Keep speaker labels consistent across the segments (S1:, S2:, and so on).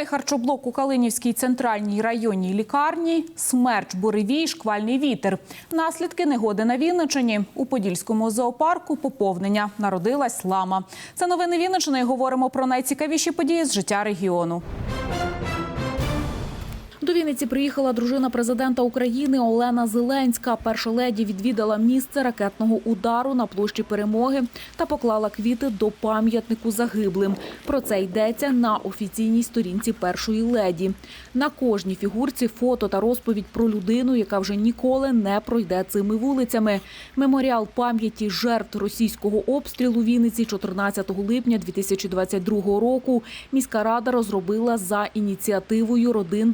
S1: Новий харчоблок у Калинівській центральній районній лікарні, смерч, буревій, шквальний вітер. Наслідки негоди на Вінничині. У Подільському зоопарку поповнення. Народилась лама. Це новини Вінничини. Говоримо про найцікавіші події з життя регіону. До Вінниці приїхала дружина президента України Олена Зеленська. Перша леді відвідала місце ракетного удару на площі перемоги та поклала квіти до пам'ятнику загиблим. Про це йдеться на офіційній сторінці першої леді. На кожній фігурці фото та розповідь про людину, яка вже ніколи не пройде цими вулицями. Меморіал пам'яті жертв російського обстрілу Вінниці 14 липня 2022 року. Міська рада розробила за ініціативою родин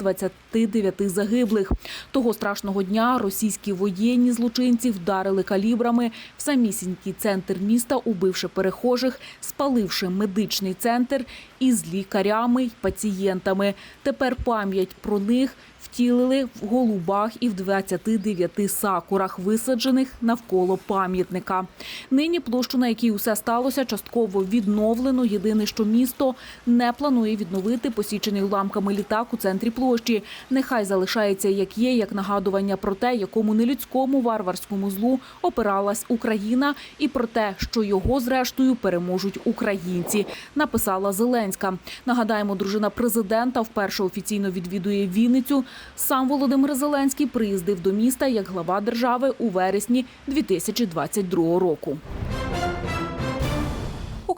S1: 29 загиблих. Того страшного дня російські воєнні злочинці вдарили калібрами в самісінький центр міста, убивши перехожих, спаливши медичний центр із лікарями й пацієнтами. Тепер пам'ять про них втілили в голубах і в 29 сакурах, висаджених навколо пам'ятника. Нині площу, на якій усе сталося, частково відновлено. Єдине, що місто не планує відновити посічений уламками літак у центрі площі. Нехай залишається як є, як нагадування про те, якому нелюдському варварському злу опиралась Україна, і про те, що його зрештою переможуть українці. Написала Зеленська. Нагадаємо, дружина президента вперше офіційно відвідує Вінницю. Сам Володимир Зеленський приїздив до міста як глава держави у вересні 2022 року.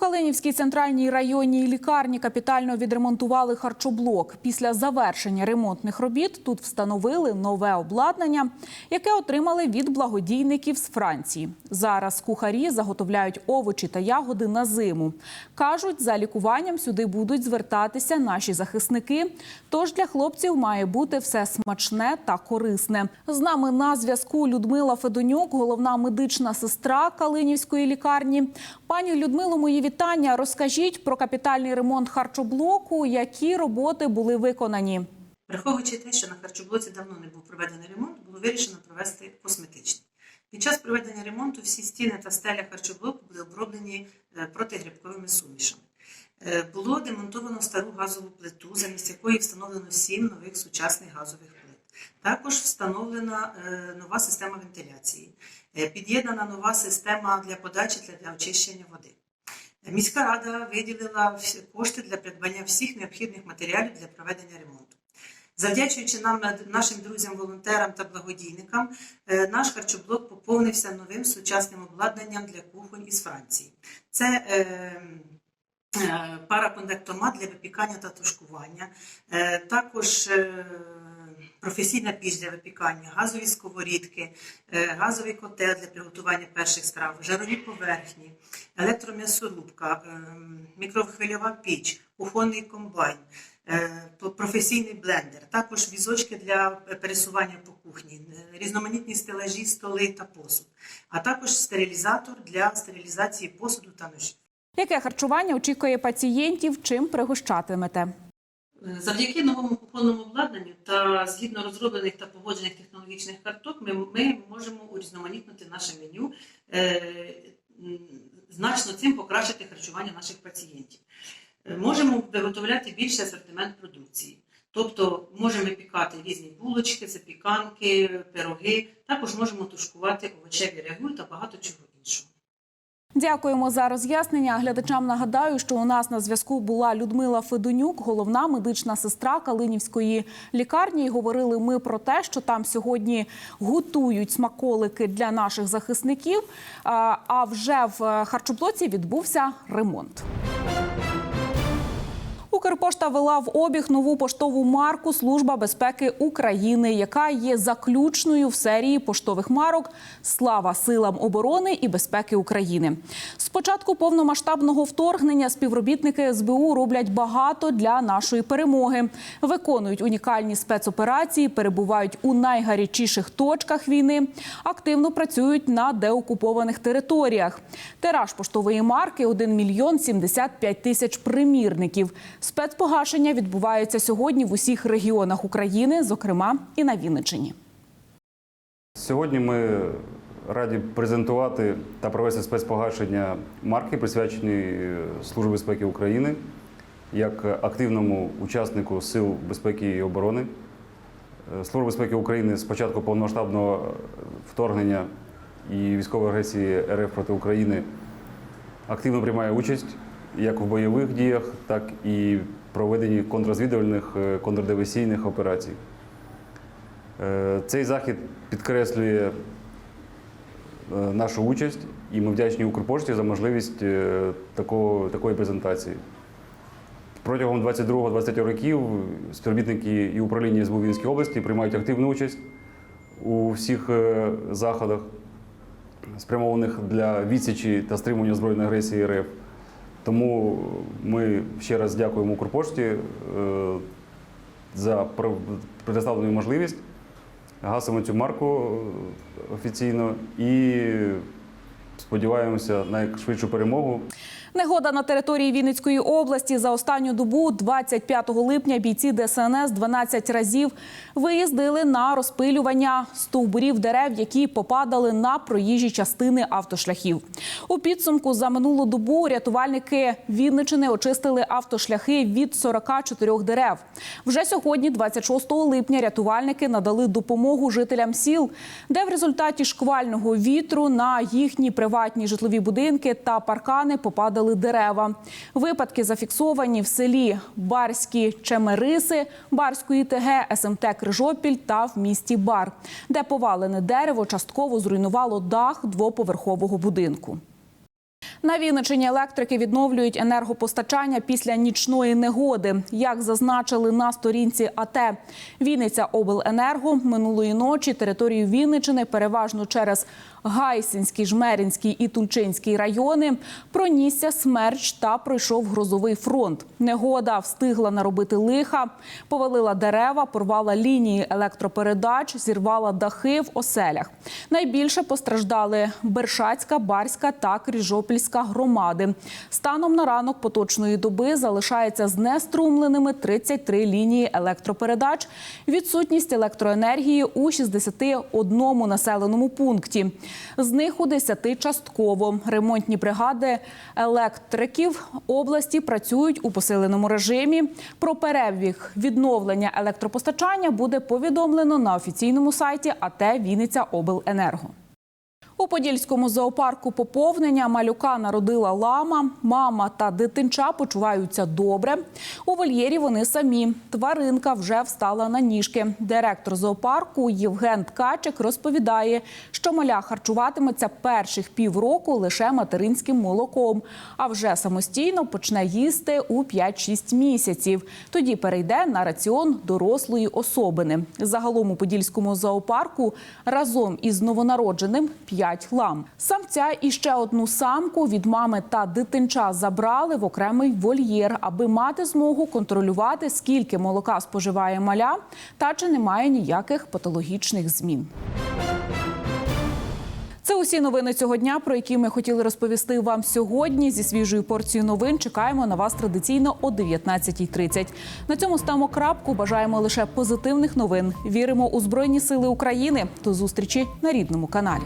S1: Калинівській центральній районній лікарні капітально відремонтували харчоблок. Після завершення ремонтних робіт тут встановили нове обладнання, яке отримали від благодійників з Франції. Зараз кухарі заготовляють овочі та ягоди на зиму. Кажуть, за лікуванням сюди будуть звертатися наші захисники. Тож для хлопців має бути все смачне та корисне. З нами на зв'язку Людмила Федонюк, головна медична сестра Калинівської лікарні. Пані Людмило, мої вітання. Розкажіть про капітальний ремонт харчоблоку. Які роботи були виконані?
S2: Враховуючи те, що на харчоблоці давно не був проведений ремонт, було вирішено провести косметичний. Під час проведення ремонту всі стіни та стеля харчоблоку були оброблені е, протигрибковими сумішами. Е, Було демонтовано стару газову плиту, замість якої встановлено сім нових сучасних газових плит. Також встановлена е, нова система вентиляції, під'єднана нова система для подачі та для очищення води. Міська рада виділила кошти для придбання всіх необхідних матеріалів для проведення ремонту. Завдячуючи нам нашим друзям, волонтерам та благодійникам, е, наш харчоблок поповнився новим сучасним обладнанням для кухонь із Франції. Це е, е, параконвектомат для випікання та тушкування, е, також е, професійна піч для випікання, газові сковорідки, е, газовий котел для приготування перших страв, жарові поверхні, електром'ясорубка, е, мікрохвильова піч, кухонний комбайн, е, професійний блендер, також візочки для пересування по кухні, е, різноманітні стелажі, столи та посуд, а також стерилізатор для стерилізації посуду та ножів.
S1: Яке харчування очікує пацієнтів? Чим пригощатимете?
S2: Завдяки новому кухонному обладнанню та згідно розроблених та погоджених технологічних карток, ми, ми можемо урізноманітнити наше меню, е, значно цим покращити харчування наших пацієнтів. Е, Можемо виготовляти більший асортимент продукції. Тобто можемо пікати різні булочки, запіканки, пироги. Також можемо тушкувати овочеві рагу та багато чого іншого.
S1: Дякуємо за роз'яснення. Глядачам нагадаю, що у нас на зв'язку була Людмила Федонюк, головна медична сестра Калинівської лікарні. І говорили ми про те, що там сьогодні готують смаколики для наших захисників. А вже в харчоблоці відбувся ремонт. Укрпошта вела в обіг нову поштову марку Служба безпеки України, яка є заключною в серії поштових марок Слава силам оборони і безпеки України. З початку повномасштабного вторгнення співробітники СБУ роблять багато для нашої перемоги, виконують унікальні спецоперації, перебувають у найгарячіших точках війни, активно працюють на деокупованих територіях. Тираж поштової марки 1 мільйон 75 тисяч примірників. Спецпогашення відбуваються сьогодні в усіх регіонах України, зокрема і на Вінниччині.
S3: Сьогодні ми раді презентувати та провести спецпогашення марки, присвяченої Службі безпеки України як активному учаснику Сил безпеки і оборони. Служба безпеки України з початку повномасштабного вторгнення і військової агресії РФ проти України активно приймає участь як в бойових діях, так і проведенні контррозвідувальних, е, контрдиверсійних операцій. Е, Цей захід підкреслює е, нашу участь, і ми вдячні Укрпошті за можливість такого, такої презентації. Протягом 22-23 років співробітники і управління СБУ Вінській області приймають активну участь у всіх заходах, спрямованих для відсічі та стримування збройної агресії РФ. Тому ми ще раз дякуємо Укрпошті е, за предоставлену можливість. Гасимо цю марку е, офіційно і сподіваємося на найшвидшу перемогу.
S1: Негода на території Вінницької області за останню добу, 25 липня, бійці ДСНС 12 разів виїздили на розпилювання стовбурів дерев, які попадали на проїжджі частини автошляхів. У підсумку за минулу добу рятувальники Вінничини очистили автошляхи від 44 дерев. Вже сьогодні, 26 липня, рятувальники надали допомогу жителям сіл, де в результаті шквального вітру на їхні приватні житлові будинки та паркани попадали дерева. Випадки зафіксовані в селі Барські Чемериси, Барської ТГ, СМТ Крижопіль та в місті Бар, де повалене дерево частково зруйнувало дах двоповерхового будинку. На Вінничині електрики відновлюють енергопостачання після нічної негоди. Як зазначили на сторінці АТ, Вінниця Обленерго минулої ночі територію Вінничини переважно через Гайсинський, Жмеринський і Тульчинський райони пронісся смерч та пройшов грозовий фронт. Негода встигла наробити лиха, повалила дерева, порвала лінії електропередач, зірвала дахи в оселях. Найбільше постраждали Бершацька, Барська та Кріжопільська громади. Станом на ранок поточної доби залишається знеструмленими 33 лінії електропередач. Відсутність електроенергії у 61 населеному пункті. З них у 10 частково. Ремонтні бригади електриків області працюють у посиленому режимі. Про перебіг відновлення електропостачання буде повідомлено на офіційному сайті АТ Вінниця Обленерго. У Подільському зоопарку поповнення малюка народила лама. Мама та дитинча почуваються добре. У вольєрі вони самі. Тваринка вже встала на ніжки. Директор зоопарку Євген Ткачик розповідає, що маля харчуватиметься перших півроку лише материнським молоком, а вже самостійно почне їсти у 5-6 місяців. Тоді перейде на раціон дорослої особини. Загалом у Подільському зоопарку разом із новонародженим 5 лам. Самця і ще одну самку від мами та дитинча забрали в окремий вольєр, аби мати змогу контролювати, скільки молока споживає маля та чи немає ніяких патологічних змін. Це усі новини цього дня, про які ми хотіли розповісти вам сьогодні. Зі свіжою порцією новин чекаємо на вас традиційно о 19.30. На цьому ставимо крапку. Бажаємо лише позитивних новин. Віримо у Збройні Сили України. До зустрічі на рідному каналі.